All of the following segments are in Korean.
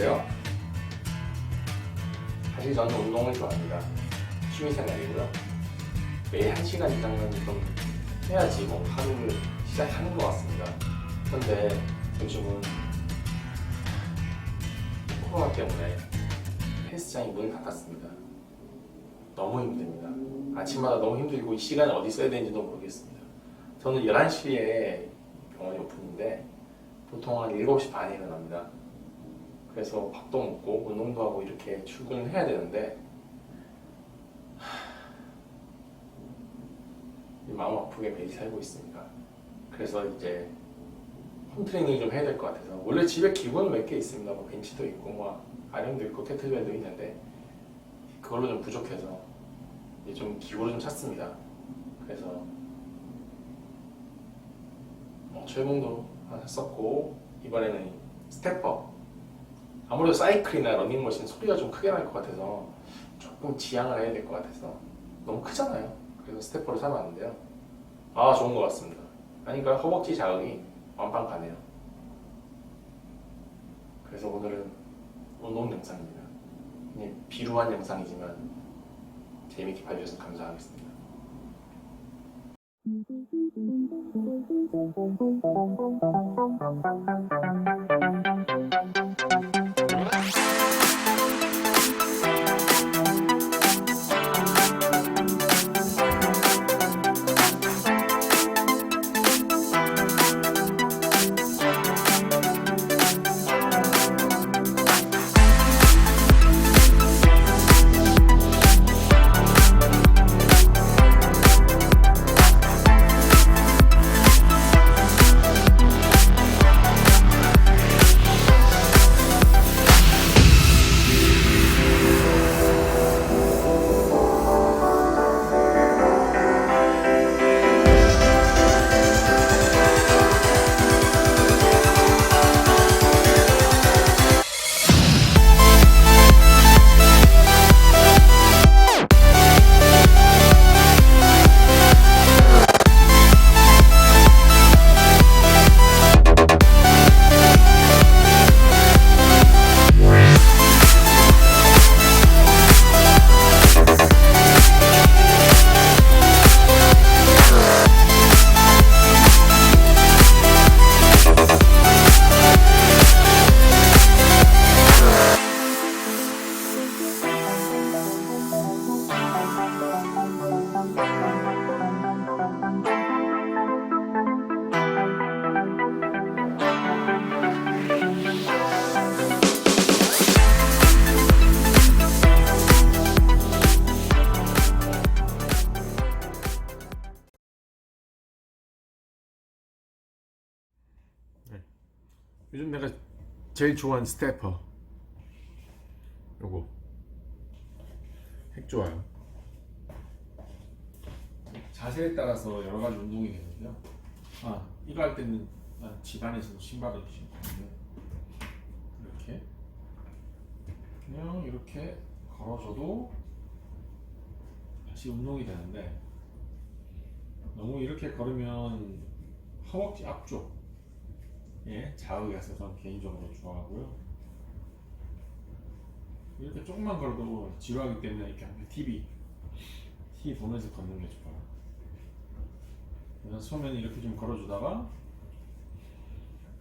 안녕하세요. 사실 저는 운동을 좋아합니다. 취미생활이고요. 매일 1시간 이상은 좀 해야지 뭐 하루를 시작하는 것 같습니다. 그런데 요즘은 코로나 때문에 헬스장이 문을 닫았습니다. 너무 힘듭니다. 아침마다 너무 힘들고 이 시간에 어디 써야 되는지도 모르겠습니다. 저는 11시에 병원이 오픈인데 보통 한 7시 반에 일어납니다. 그래서 밥도 먹고 운동도 하고 이렇게 출근을 해야 되는데 하, 마음 아프게 매일 살고 있습니다. 그래서 이제 홈트레이닝 좀 해야 될 것 같아서 원래 집에 기구는 몇 개 있습니다. 뭐 벤치도 있고 뭐 아령도 있고 캐틀벨도 있는데 그걸로 좀 부족해서 이제 좀 기구를 좀 찾습니다. 그래서 뭐 철봉도 하나 샀었고 이번에는 스태퍼 아무래도 사이클이나 러닝머신 소리가 좀 크게 날 것 같아서 조금 지양을 해야 될 것 같아서 너무 크잖아요. 그래서 스태퍼를 사놨는데요. 아 좋은 것 같습니다. 그러니까 허벅지 자극이 완빵가네요. 그래서 오늘은 운동 영상입니다. 그냥 비루한 영상이지만 재밌게 봐주셔서 감사하겠습니다. 요즘 내가 제일 좋아하는 스태퍼. 요거. 핵 좋아요. 자세에 따라서 여러 가지 운동이 되는데요. 아. 이거 할 때는 난 집안에서 신발을 신고 이렇게. 그냥 이렇게 걸어줘도 다시 운동이 되는데 너무 이렇게 걸으면 허벅지 앞쪽 예, 저는 개인적으로 좋아하고요. 이렇게 조금만 걸어도 지루하기 때문에 이렇게 한 TV, TV 보면서 걷는 게 좋아요. 그래서 처음에는 이렇게 좀 걸어주다가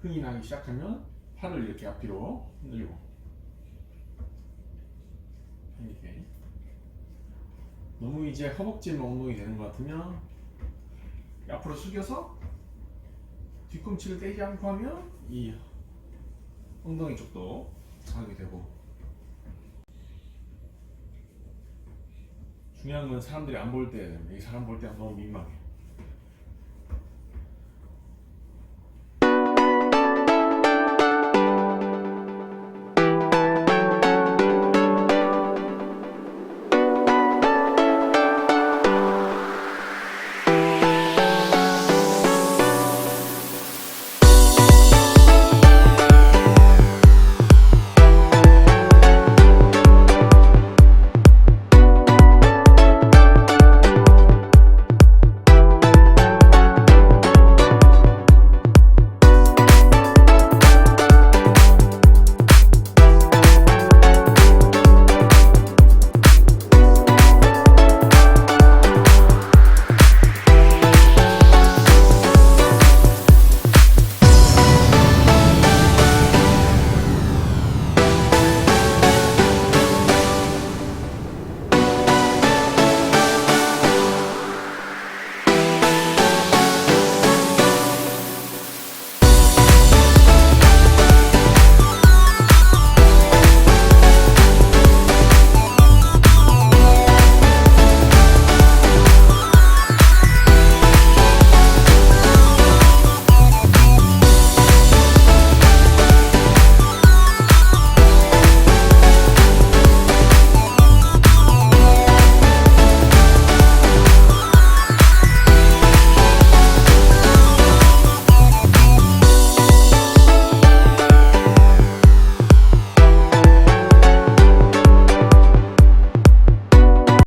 흥이 나기 시작하면 팔을 이렇게 앞뒤로 흔들고 이렇게 너무 이제 허벅지만 운동이 되는 것 같으면 앞으로 숙여서 뒤꿈치를 떼지 않고 하면 이 엉덩이 쪽도 자극이 되고 중요한 건 사람들이 안 볼 때, 이 사람 볼 때 너무 민망해.